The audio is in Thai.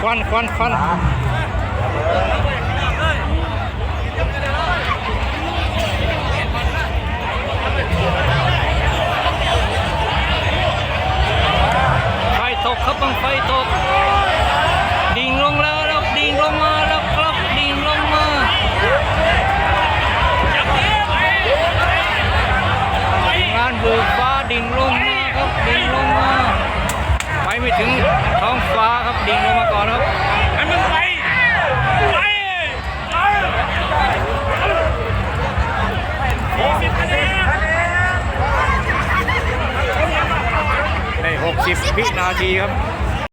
ควันควันควันไฟตกครับบังไฟตก 60วินาทีครับ